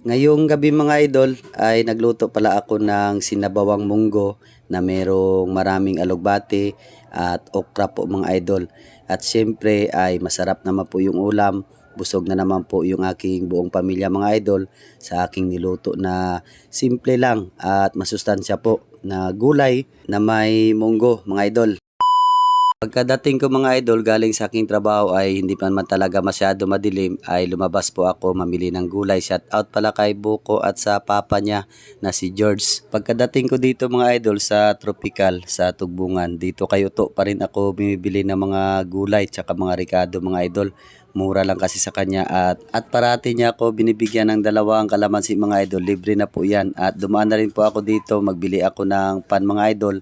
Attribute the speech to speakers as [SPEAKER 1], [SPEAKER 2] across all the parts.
[SPEAKER 1] Ngayong gabi mga idol ay nagluto pala ako ng sinabawang munggo na merong maraming alugbati at okra po mga idol. At syempre ay masarap naman po yung ulam. Busog na naman po yung aking buong pamilya mga idol sa aking niluto na simple lang at masustansya po na gulay na may munggo mga idol. Pagkadating ko mga idol galing sa aking trabaho ay hindi pa naman talaga masyado madilim ay lumabas po ako mamili ng gulay. Shout out pala kay Buko at sa papa niya na si George. Pagkadating ko dito mga idol sa Tropical sa Tugbungan dito kayo to pa rin ako bumibili ng mga gulay tsaka mga ricado mga idol. Mura lang kasi sa kanya at at parati niya ako binibigyan ng dalawang kalamansi mga idol. Libre na po yan at dumaan na rin po ako dito magbili ako ng pan mga idol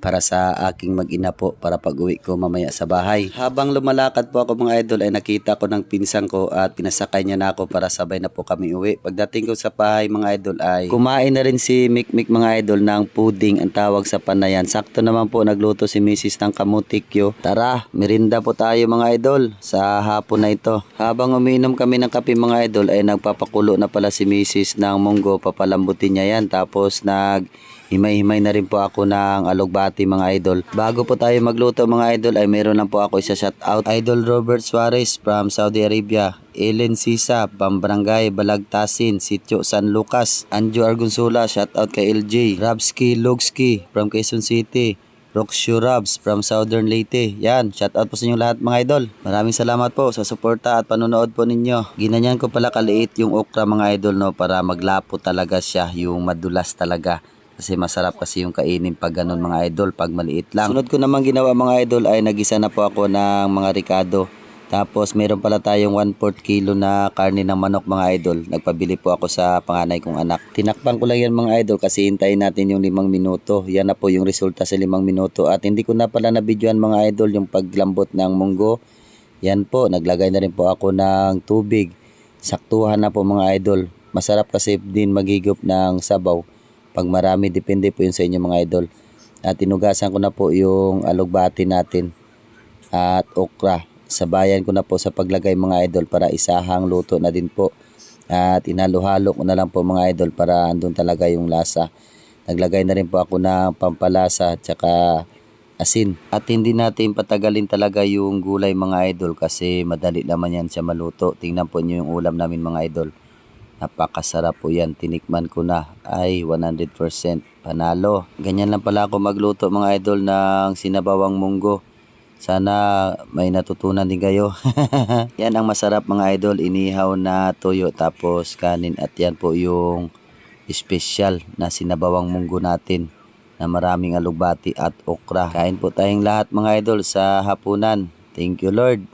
[SPEAKER 1] para sa aking mag-ina po para pag-uwi ko mamaya sa bahay. Habang lumalakad po ako mga idol ay nakita ko ng pinsang ko at pinasakay niya na ako para sabay na po kami uwi. Pagdating ko sa bahay mga idol ay kumain na rin si Mikmik mga idol ng pudding ang tawag sa panayan. Sakto naman po nagluto si Mrs. ng kamutikyo. Tara, merinda po tayo mga idol sa hapon na ito. Habang umiinom kami ng kape mga idol ay nagpapakulo na pala si Mrs. ng munggo. Papalambutin niya yan. Tapos nag Himay-himay na rin po ako ng alugbati mga idol. Bago po tayo magluto mga idol ay meron lang po ako isa shout out. Idol Robert Suarez from Saudi Arabia. Ellen Sisa, Pambarangay, Balagtasin, Sitio San Lucas, Anjo Argunsula, shout out kay LJ, Rabski Logski from Quezon City, Roxio Rabs from Southern Leyte. Yan, shout out po sa inyo lahat mga idol. Maraming salamat po sa suporta at panonood po ninyo. Ginanyan ko pala kaliit yung okra mga idol no para maglapo talaga siya, yung madulas talaga. Kasi masarap kasi yung kainin pag ganun mga idol, pag maliit lang. Sunod ko naman ginawa mga idol ay nagisa na po ako ng mga ricado. Tapos meron pala tayong 1 4 kilo na karne ng manok mga idol. Nagpabili po ako sa panganay kong anak. Tinakpan ko lang yan mga idol kasi hintayin natin yung 5 minuto. Yan na po yung resulta sa 5 minuto. At hindi ko na pala nabidyoan mga idol yung paglambot ng munggo. Yan po, naglagay na rin po ako ng tubig. Saktuhan na po mga idol. Masarap kasi din magigop ng sabaw. Pag marami, depende po yun sa inyo mga idol. At tinugasan ko na po yung alugbati natin at okra. Sabayan ko na po sa paglagay mga idol para isahang luto na din po. At inhalo-halo ko na lang po mga idol para andun talaga yung lasa. Naglagay na rin po ako ng pampalasa at saka asin. At hindi natin patagalin talaga yung gulay mga idol kasi madali naman yan siya maluto. Tingnan po nyo yung ulam namin mga idol. Napakasarap po yan. Tinikman ko na. Ay, 100% panalo. Ganyan lang pala ako magluto mga idol ng sinabawang munggo. Sana may natutunan din kayo. yan ang masarap mga idol. Inihaw na toyo tapos kanin. At yan po yung special na sinabawang munggo natin na maraming alugbati at okra. Kain po tayong lahat mga idol sa hapunan. Thank you Lord.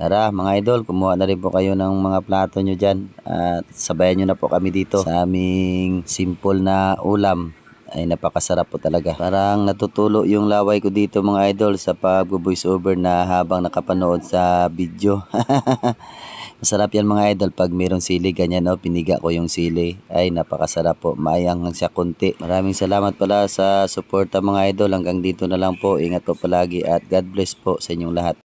[SPEAKER 1] Tara mga idol, kumuha na rin po kayo ng mga plato nyo dyan at sabayan nyo na po kami dito sa aming simple na ulam ay napakasarap po talaga. Parang natutulo yung laway ko dito mga idol sa pag-voice over na habang nakapanood sa video. Masarap yan mga idol pag mayroong sili ganyan oh, piniga ko yung sili. Ay napakasarap po, mayang siya konti. Maraming salamat pala sa suporta mga idol. Hanggang dito na lang po. Ingat po palagi at God bless po sa inyong lahat.